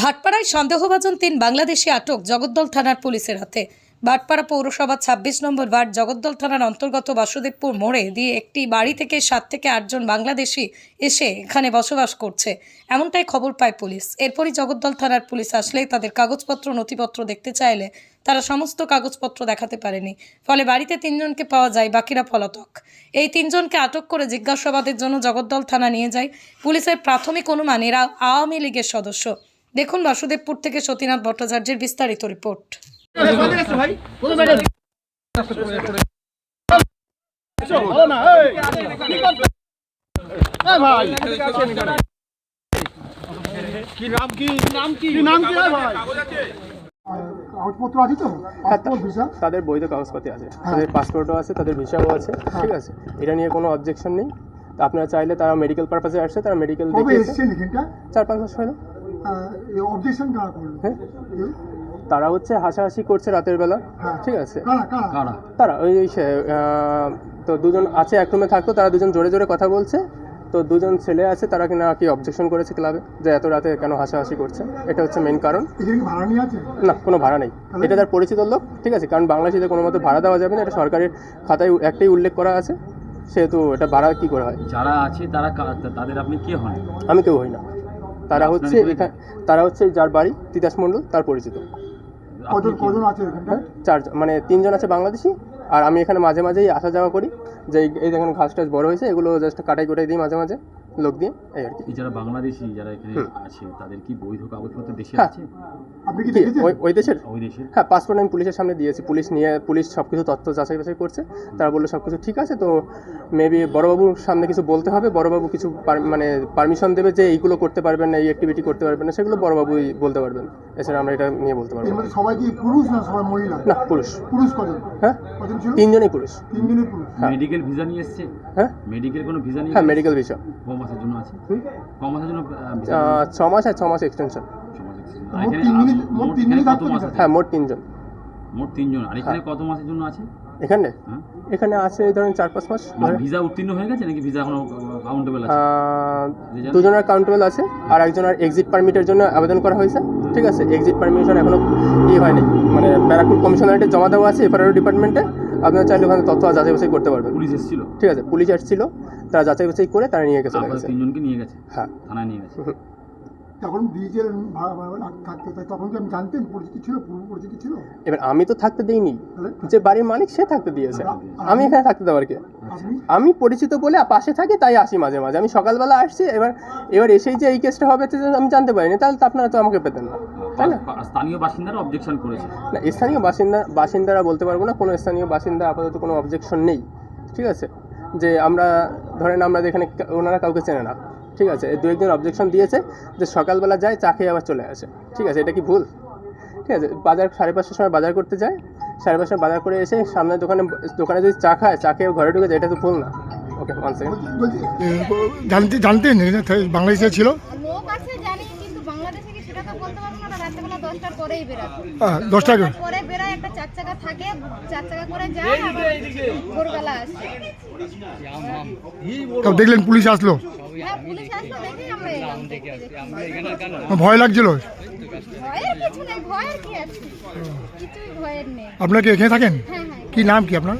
ভাটপাড়ায় সন্দেহভাজন তিন বাংলাদেশি আটক জগদ্দল থানার পুলিশের হাতে। ভাটপাড়া পৌরসভা ছাব্বিশ নম্বর ওয়ার্ড জগদ্দল থানার অন্তর্গত বাসুদেবপুর মোড়ে দিয়ে একটি বাড়ি থেকে সাত থেকে আটজন বাংলাদেশি এসে এখানে বসবাস করছে। এমনটাই খবর পায় পুলিশ। এরপরই জগদ্দল থানার পুলিশ আসলেই তাদের কাগজপত্র, নথিপত্র দেখতে চাইলে তারা সমস্ত কাগজপত্র দেখাতে পারেনি। ফলে বাড়িতে তিনজনকে পাওয়া যায় বাকিরা পলাতক। এই তিনজনকে আটক করে জিজ্ঞাসাবাদের জন্য জগদ্দল থানা নিয়ে যায়। পুলিশের প্রাথমিক অনুমান, এরা আওয়ামী লীগের সদস্য। দেখুন বাসুদেবপুর থেকে সতীনাথ ভট্টাচার্যের বিস্তারিত রিপোর্ট। কি নাম কি নাম কি নাম কি ভাই কাগজপত্র আছে। তো পাসপোর্ট ভিসা তাদের বৈধ কাগজপাতি আছে তাদের পাসপোর্টও আছে তাদের ভিসাও আছে ঠিক আছে? এটা নিয়ে কোনো অবজেকশন নেই। তো আপনারা চাইলে তারা মেডিকেল পারপাসে আসছে তারা মেডিকেল চার পাঁচ মাস হলো। অবজেকশন কারা করল? হ্যাঁ। তারা হচ্ছে হাসাহাসি করছে রাতের বেলা। হ্যাঁ। ঠিক আছে। তারা ওই তো দুজন আছে এক রুমে থাকতো তারা দুজন জোরে জোরে কথা বলছে। তো দুজন ছেলে আছে তারা কিনা কি অবজেকশন করেছে ক্লাবে যে এত রাতে কেন হাসাহাসি করছে? এটা হচ্ছে মেন কারণ। না কোনো ভাড়া নেই। এটা তার পরিচিত লোক ঠিক আছে? কারণ বাংলাদেশিতে কোনো মতো ভাড়া দেওয়া যাবে না এটা সরকারের খাতায় একটাই উল্লেখ করা আছে। সেহেতু এটা ভাড়া কি করে হয়? যারা আছে তারা তাদের আপনি কে হন? আমি কেউ হই না। তারা হচ্ছে এখানে তারা হচ্ছে যার বাড়ি তিতাস মণ্ডল তার পরিচিত। হ্যাঁ চার মানে তিনজন আছে বাংলাদেশি আর আমি এখানে মাঝে মাঝেই আসা যাওয়া করি। যে এই- এই দেখেন ঘাস টাস বড় হয়েছে এগুলো জাস্ট কাটাই কুটাই দিই মাঝে মাঝে। লোক দিয়ে এই আর কি। এই যারা বাংলাদেশি যারা এখানে আছে তাদের কি বৈধ কাগজপত্র দেশে হ্যাঁ। আছে? আপনি কি ওই ওই দেশের? ওই দেশে হ্যাঁ পাসপোর্ট আমি পুলিশের সামনে দিয়েছি। পুলিশ নিয়ে পুলিশ সব কিছু তথ্য যাচাই বাছাই করছে। তারা বলল সব কিছু ঠিক আছে তো মেবি বড়বাবুর সামনে কিছু বলতে হবে। বড়বাবু কিছু মানে পারমিশন দেবে যে এইগুলো করতে পারবেন না এই অ্যাক্টিভিটি করতে পারবেন না সেগুলো বড়বাবুই বলতে পারবেন। এছাড়া আমরা এটা নিয়ে বলতে পারব এর না। মধ্যে সবাই কি পুরুষ না সবাই মহিলা? না পুরুষ। পুরুষ কজন? হ্যাঁ? তিনজনই পুরুষ। তিনজনই পুরুষ। হ্যাঁ। মেডিকেল ভিসা নিয়ে এসছে? হ্যাঁ। মেডিকেল কোনো ভিসা নিয়ে হ্যাঁ মেডিকেল বিষয় ক মাসের জন্য আছে। ক মাসের জন্য ছ মাস আর ছ মাস এক্সটেনশন হ্যাঁ মোট তিনজন। মোট তিনজন। আর এখানে কত মাসের জন্য আছে? এখানে? হ্যাঁ। এখানে আছে এই ধরেন চার পাঁচ মাস। মানে ভিসা উত্তীর্ণ হয়ে গেছে নাকি ভিসা এখনও কাউন্টেবল আছে? দুজনের কাউন্টেবল আছে আর একজনের এক্সিট পারমিটের জন্য আবেদন করা হয়েছে ঠিক আছে? এক্সিট পারমিশন এখনও ই হয়নি। মানে ব্যারাকপুর কমিশনারেটে জমা দেওয়া আছে এফআরআর ডিপার্টমেন্টে আপনারা চাইলে ওখানে তথ্য যাচাই বাছাই করতে পারবেন। পুলিশ এসেছিল? ঠিক আছে পুলিশ এসেছিল তারা যাচাই বাছাই করে তারা নিয়ে গেছে তিনজনকে নিয়ে গেছে? হ্যাঁ। থানায় নিয়ে গেছে? তখন দিয়েছিলেন ভাড়া ভাড়া থাকতে তাই তখন কি আপনি জানতেন পরিচিতি ছিল পূর্ব পরিচিতি ছিল। এবার আমি তো থাকতে দেইনি। যে বাড়ির মালিক সে থাকতে দিয়েছে। আমি এখানে থাকতে দেওয়ার কে। আমি পরিচিত বলে পাশে থাকি তাই আসি মাঝে মাঝে। আমি সকালবেলা আসছি এবার এবার এসেই যে এই কেসটা হবে আমি জানতে পারিনি। তাহলে তো আপনারা তো আমাকে পেতেন না। তাই না? স্থানীয় বাসিন্দারা অবজেকশন করেছে। না স্থানীয় বাসিন্দা বাসিন্দারা বলতে পারব না। কোনো স্থানীয় বাসিন্দা আপাতত কোনো অবজেকশন নেই। ঠিক আছে? যে আমরা ধরেন আমরা এখানে ওনারা কাউকে চেনে না। ঠিক আছে দু একজন অবজেকশন দিয়েছে যে সকালবেলা যায়, চা খেয়ে আবার চলে আসে। ঠিক আছে, এটা কি ভুল? ঠিক আছে, বাজার সাড়ে পাঁচটার সময় বাজার করতে যায়, সাড়ে পাঁচটা বাজার করে এসে সামনের দোকানে দোকানে যদি চা খায়, চা খেয়ে ঘরে ঢুকে যায়, এটা তো ভুল না। ওকে ওয়ান সেকেন্ড জানতে, জানতেন বাংলাদেশে ছিল লোক আছে জানি কিন্তু বাংলাদেশে তো বলতে পারব না রাত্রেবেলা দশটার পরেই বেরায়। দশটা পরে বেরায় একটা চার চাকা থাকে চার চাকা করে যায় আবার ভোরবেলা আসে। দেখলেন পুলিশ আসলো? হ্যাঁ পুলিশ আসলো দেখে আমরা এলাম। ভয় লাগছিল? ভয়ের কিছু নেই ভয়ের কি আছে? কিছুই ভয়ের নেই। আপনার কি এখানে থাকেন? হ্যাঁ হ্যাঁ। কি নাম কি আপনার?